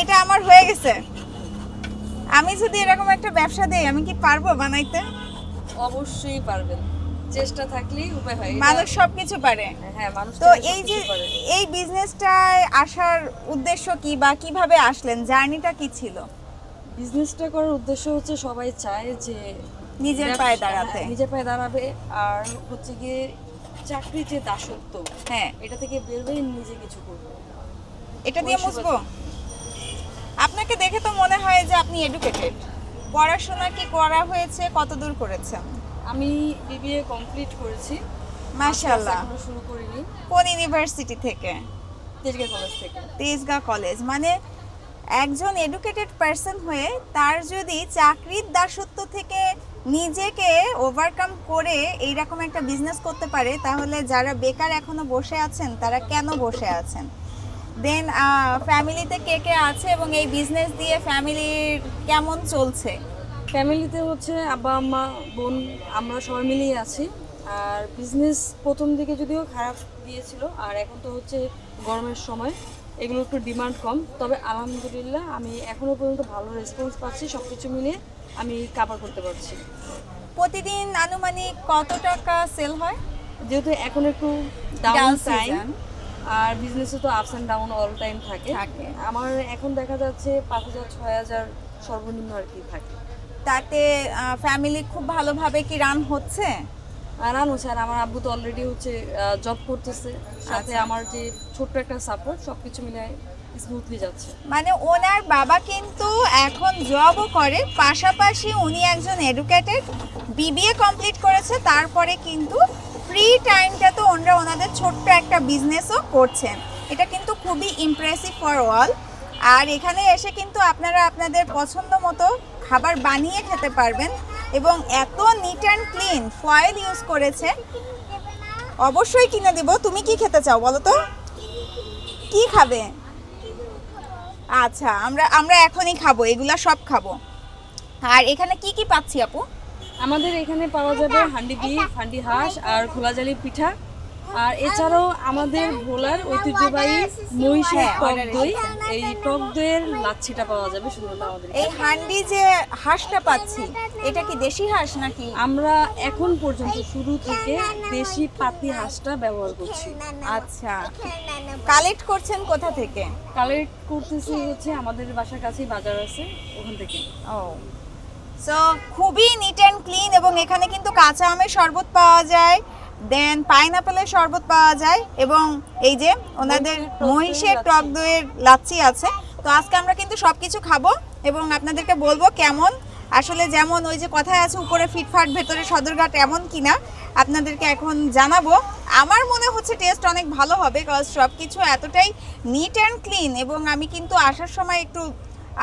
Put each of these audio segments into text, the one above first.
এটা আমার হয়ে গেছে। আমি যদি এরকম একটা ব্যবসা দেই আমি কি পারব বানাইতে? অবশ্যই পারবেন। চেষ্টা থাকলেই উপায় হয়। মানুষ সবকিছু পারে। হ্যাঁ মানুষ তো এই যে এই বিজনেসটায় আসার উদ্দেশ্য কি বা কীভাবে আসলেন? জার্নিটা কি ছিল? বিজনেসটা করার উদ্দেশ্য হচ্ছে সবাই চায় যে নিজের পায়ে দাঁড়াতে। হ্যাঁ, নিজের পায়ে দাঁড়াবে আর হচ্ছে গিয়ে চাকরি যে দাসত্ব। হ্যাঁ। এটা থেকে বের হয়ে নিজে কিছু করবে। এটা দিয়ে মুছবো? আপনাকে দেখে তো মনে হয় যে আপনি এডুকেটেড পড়াশোনা কি করা হয়েছে? কত দূর করেছেন? আমি বিবিএ কমপ্লিট করেছি। মাশাআল্লাহ। এখনও শুরু করিনি। কোন ইউনিভার্সিটি থেকে? তেজগা কলেজ থেকে। তেজগাঁ কলেজ মানে একজন এডুকেটেড পারসন হয়ে তার যদি চাকরির দাসত্ব থেকে নিজেকে ওভারকাম করে এইরকম একটা বিজনেস করতে পারে তাহলে যারা বেকার এখনও বসে আছেন তারা কেন বসে আছেন? দেন ফ্যামিলিতে কে কে আছে এবং এই বিজনেস দিয়ে ফ্যামিলির কেমন চলছে? ফ্যামিলিতে হচ্ছে আব্বা আম্মা বোন আমরা সবাই মিলেই আছি। আর বিজনেস প্রথম দিকে যদিও খারাপ গিয়েছিল আর এখন তো হচ্ছে গরমের সময় এগুলো একটু ডিমান্ড কম। তবে আলহামদুলিল্লাহ আমি এখনও পর্যন্ত ভালো রেসপন্স পাচ্ছি সব কিছু মিলিয়ে আমি কাভার করতে পারছি। প্রতিদিন আনুমানিক কত টাকা সেল হয়? যেহেতু এখন একটু ডাউন টাইম। আর বিজনেসে তো ups and down all time থাকে। থাকে। আমার এখন দেখা যাচ্ছে পাঁচ হাজার ছয় হাজার সর্বনিম্ন আর কি থাকে। তাতে ফ্যামিলি খুব ভালোভাবে কি রান হচ্ছে? রান হচ্ছে। আর আমার আব্বু তো অলরেডি হচ্ছে জব করতেছে। সাথে আচ্ছা। আমার যে ছোট্ট একটা সাপোর্ট সব কিছু মিলে স্মুথলি যাচ্ছে। মানে ওনার বাবা কিন্তু এখন জবও করে পাশাপাশি উনি একজন এডুকেটেড বিবিএ কমপ্লিট করেছে তারপরে কিন্তু ফ্রি টাইমটা তো ওনারা ওনাদের ছোট্ট একটা বিজনেসও করছেন। এটা কিন্তু খুবই ইমপ্রেসিভ ফর অল আর এখানে এসে কিন্তু আপনারা আপনাদের পছন্দ মতো খাবার বানিয়ে খেতে পারবেন এবং এত neat and clean foil use করেছে। অবশ্যই কিনে দেবো। তুমি কি খেতে চাও বলো তো? কি খাবে? আচ্ছা আমরা আমরা এখনই খাব। এগুলা সব খাব। আর এখানে কি কি পাচ্ছি আপু? আমাদের এখানে পাওয়া যাবে হান্ডি বিফ হান্ডি হাঁস আর খোলাজালি পিঠা। আর এছাড়াও আমাদের ভোলার ঐতিহ্যবাহী মহিষের হ্যাঁ, টক দই। এই টক দইয়ের লাচ্ছিটা পাওয়া যাবে শুধুমাত্র আমাদের এই। হান্ডি যে হাঁসটা পাচ্ছি এটা কি দেশি হাঁস নাকি? আমরা এখন পর্যন্ত শুরু থেকে দেশি পাতি হাঁসটা ব্যবহার করছি। আচ্ছা কালেক্ট করছেন কোথা থেকে? কালেক্ট করতেছি হচ্ছে আমাদের বাসার কাছেই বাজার আছে ওখান থেকে। ও সো খুবই নিট অ্যান্ড ক্লিন এবং এখানে কিন্তু কাঁচা আমের শরবত পাওয়া যায় দেন পাইনাপেলের শরবত পাওয়া যায় এবং এই যে ওনাদের মহিষের টক দইয়ের লাচ্ছি আছে। তো আজকে আমরা কিন্তু সব কিছু খাব এবং আপনাদেরকে বলব কেমন আসলে যেমন ওই যে কথায় আছে উপরে ফিটফাট ভেতরে সদরঘাট এমন কিনা আপনাদেরকে এখন জানাব। আমার মনে হচ্ছে টেস্ট অনেক ভালো হবে কারণ সব কিছু এতটাই নিট অ্যান্ড ক্লিন এবং আমি কিন্তু আসার সময় একটু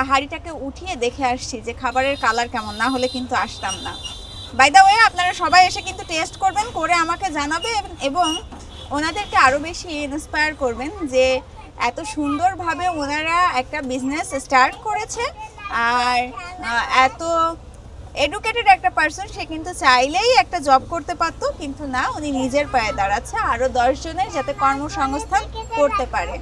হাঁড়িটাকে উঠিয়ে দেখে আসছি যে খাবারের কালার কেমন, না হলে কিন্তু আসতাম না। বাই দ্য ওয়ে আপনারা সবাই এসে কিন্তু টেস্ট করবেন, করে আমাকে জানাবে এবং- ওনাদেরকে আরও বেশি ইন্সপায়ার করবেন যে এত সুন্দরভাবে ওনারা একটা বিজনেস স্টার্ট করেছে আর এত এডুকেটেড একটা পার্সন সে কিন্তু চাইলেই একটা জব করতে পারতো, কিন্তু না, উনি নিজের পায়ে দাঁড়াচ্ছে আরও দশজনের যাতে কর্মসংস্থান করতে পারে।